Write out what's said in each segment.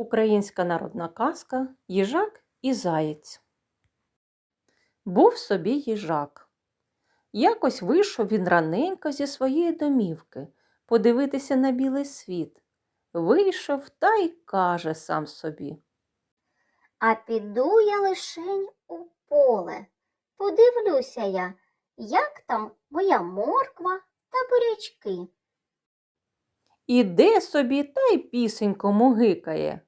Українська народна казка Їжак і Заєць. Був собі їжак. Якось вийшов він раненько зі своєї домівки подивитися на білий світ. Вийшов та й каже сам собі. А піду я лишень у поле. Подивлюся я, як там моя морква та бурячки. Іде собі та й пісенько мугикає.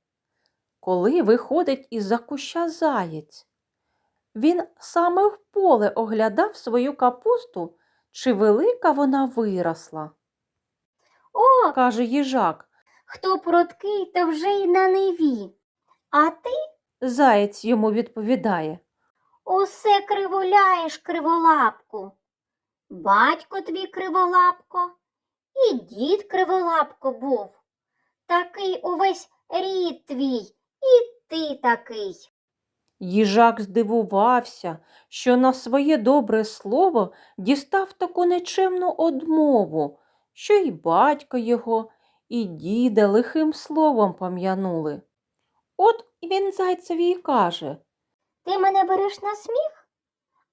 Коли виходить із-за куща заєць. Він саме в поле оглядав свою капусту, чи велика вона виросла. О, Каже їжак, хто пруткий, то вже й на неві. А ти заєць йому відповідає. усе кривуляєш криволапку. Батько твій криволапко, і дід криволапко був. Такий увесь рід твій, і ти такий. Їжак здивувався, що на своє добре слово дістав таку нечемну одмову, що й батько його, і діда лихим словом пам'янули. От він зайцеві й каже Ти мене береш на сміх?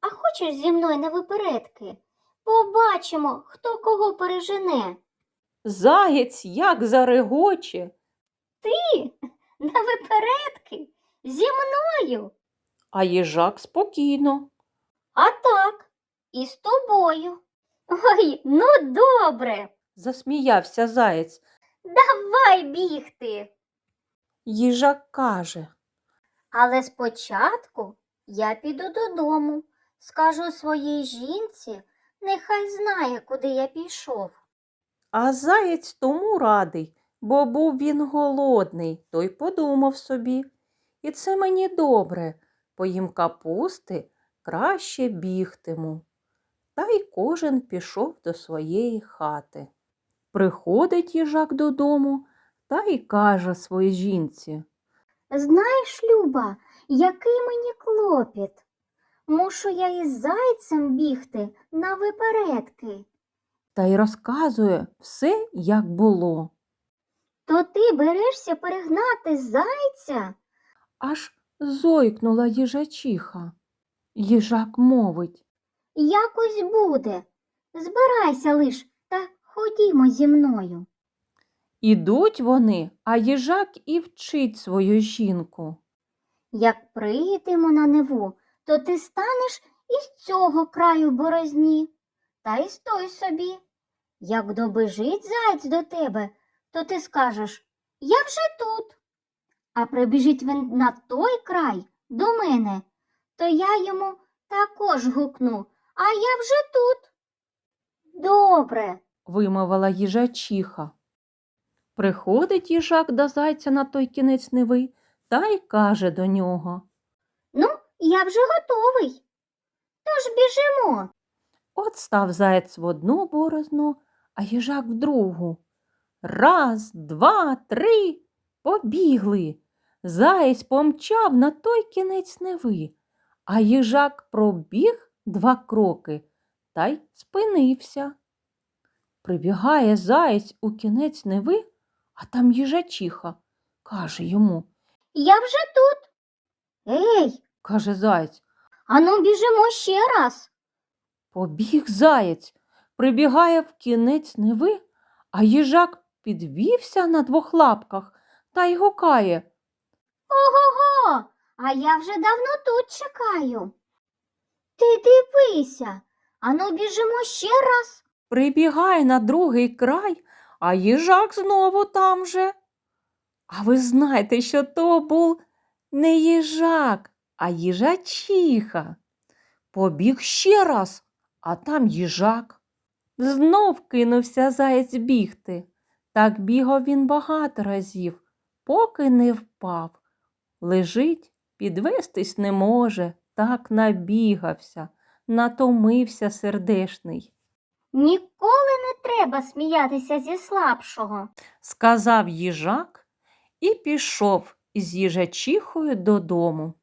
А хочеш зі мною на випередки? Побачимо, хто кого пережене. Заєць як зарегоче, Ти на випередки зі мною. а їжак спокійно. А так, і з тобою. Ой, ну добре, Засміявся заєць. давай бігти. Їжак каже Але спочатку я піду додому, скажу своїй жінці, нехай знає, куди я пішов. А заєць тому радий, бо був він голодний, той подумав собі. І це мені добре, поїм капусти, краще бігтиму. Та й кожен пішов до своєї хати. Приходить їжак додому та й каже своїй жінці. Знаєш, Люба, який мені клопіт. Мушу я із зайцем бігти на випередки. Та й розказує все, як було. То ти берешся перегнати зайця? Аж зойкнула їжачиха. Їжак мовить. Якось буде. Збирайся лиш та ходімо зі мною. Ідуть вони, а їжак і вчить свою жінку. Як прийдемо на неву, то ти станеш із цього краю борозні. Та й стой собі. Як добежить заєць до тебе, то ти скажеш Я вже тут. А прибіжить він на той край до мене, то я йому також гукну, а я вже тут. Добре. вимовила їжачиха. Приходить їжак до зайця на той кінець неви та й каже до нього. Ну, я вже готовий. Тож біжимо. От став заєць в одну борозну, а їжак в другу. Раз, два, три, побігли. Заєць помчав на той кінець неви, а їжак пробіг два кроки та й спинився. Прибігає заєць у кінець неви, а там їжачиха. Каже йому, Я вже тут. Ей, каже заєць, ану біжимо ще раз. Побіг заєць, прибігає в кінець неви, а їжак підвівся на двох лапках та й гукає. Ого-го, а я вже давно тут чекаю. Ти дивися, ану біжимо ще раз. Прибігає на другий край, а їжак знову там же. А ви знаєте, що то був не їжак, а їжачиха. Побіг ще раз, а там їжак. Знов кинувся заєць бігти. Так бігав він багато разів, поки не впав. Лежить, підвестись не може, так набігався, натомився сердешний. Ніколи не треба сміятися зі слабшого. сказав їжак і пішов із їжачихою додому.